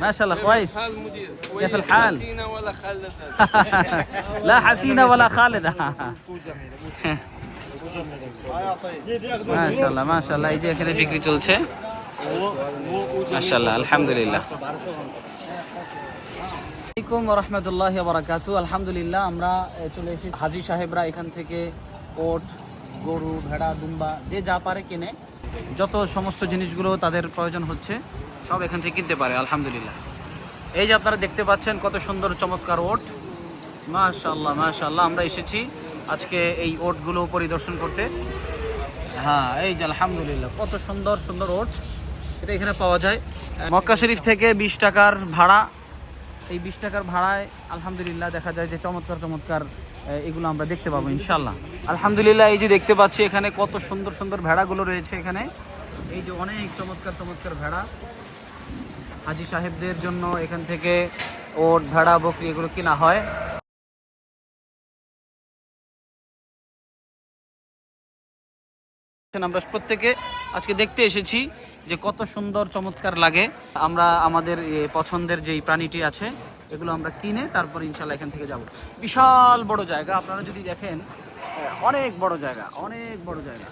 ما شاء الله كويس الحال مدير كيف الحال؟ حسينة ولا خالدة لا حسينه ولا خالده মাশাআল্লাহ মাশাআল্লাহ এই যে এখানে বিক্রি চলছে মাশাআল্লাহ আলহামদুলিল্লাহ আসসালামাইকুম রহমতুল্লাহ বারাকাতু আলহামদুলিল্লাহ আমরা এ, চলে এসেছি হাজি সাহেবরা এখান থেকে ওট গরু ভেড়া দুম্বা যে যা পারে কিনে যত সমস্ত জিনিসগুলো তাদের প্রয়োজন হচ্ছে, সব এখান থেকে কিনতে পারে, আলহামদুলিল্লাহ। এই যে আপনারা দেখতে পাচ্ছেন কত সুন্দর চমৎকার ওট। মাশাআল্লাহ মাশাআল্লাহ, আমরা এসেছি আজকে এই ওটগুলো পরিদর্শন করতে। হ্যাঁ এই যে আলহামদুলিল্লাহ, কত সুন্দর সুন্দর ওট। এটা এখানে পাওয়া যায়। মক্কা শরীফ থেকে বিশ টাকার ভাড়া এই বিশ টাকার ভাড়ায় আলহামদুলিল্লাহ দেখা যায় যে চমৎকার চমৎকার এগুলো আমরা দেখতে পাবো ইনশাল্লাহ আলহামদুলিল্লাহ এই যে দেখতে পাচ্ছি এখানে কত সুন্দর সুন্দর ভেড়াগুলো রয়েছে এখানে। এই যে অনেক চমৎকার চমৎকার ভেড়া। হাজি সাহেবদের জন্য এখান থেকে ওট, ভেড়া, বকরি এগুলো কেনা হয়। আমরা প্রত্যেকে আজকে দেখতে এসেছি। যে কত সুন্দর চমৎকার লাগে। আমরা আমাদের পছন্দের যেই প্রাণীটি আছে, এগুলো আমরা কিনে তারপর ইনশাল্লাহ এখান থেকে যাব। বিশাল বড় জায়গা, আপনারা যদি দেখেন অনেক বড় জায়গা, অনেক বড় জায়গা।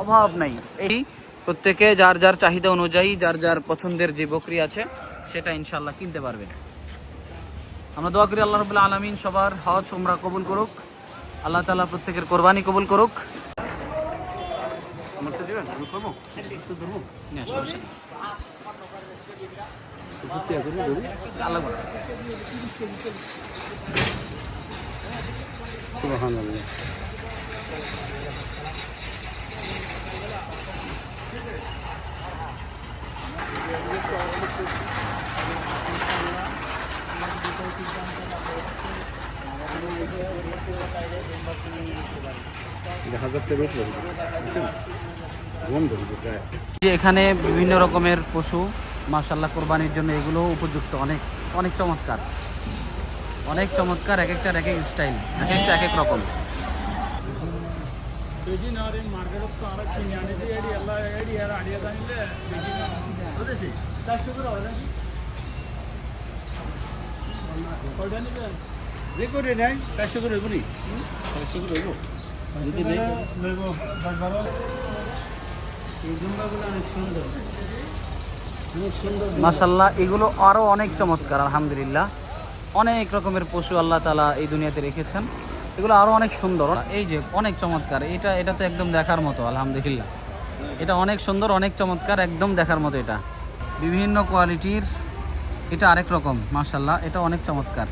অভাব নাই। এই প্রত্যেকে যার যার চাহিদা অনুযায়ী, যার যার পছন্দের যে বকরি আছে, সেটা ইনশাল্লাহ কিনতে পারবে। আমরা দোয়া করি আল্লাহ রবুল্লা আলমিন, সবার হজ, উমরা কবুল করুক। আল্লাহ তালা প্রত্যেকের কোরবানি কবুল করুক। আমারটা দিবেন? আমি করব একটু ধরবো? না, সমস্যা নেই। আল্লাহ বলে। যে এখানে বিভিন্ন রকমের পশু মাশাল্লাহ কোরবানির জন্য এগুলো উপযুক্ত, অনেক অনেক চমৎকার। অনেক চমৎকার এক একটার এক এক স্টাইল এক একটা এক এক রকম মাশাল্লাহ এগুলো আরও অনেক চমৎকার, আলহামদুলিল্লাহ। অনেক রকমের পশু আল্লাহ তালা এই দুনিয়াতে রেখেছেন। এগুলো আরও অনেক সুন্দর। এই যে অনেক চমৎকার, এটা এটা তো একদম দেখার মতো, আলহামদুলিল্লাহ। এটা অনেক সুন্দর, অনেক চমৎকার, একদম দেখার মতো এটা। বিভিন্ন কোয়ালিটির, এটা আরেক রকম মাশাল্লাহ এটা অনেক চমৎকার।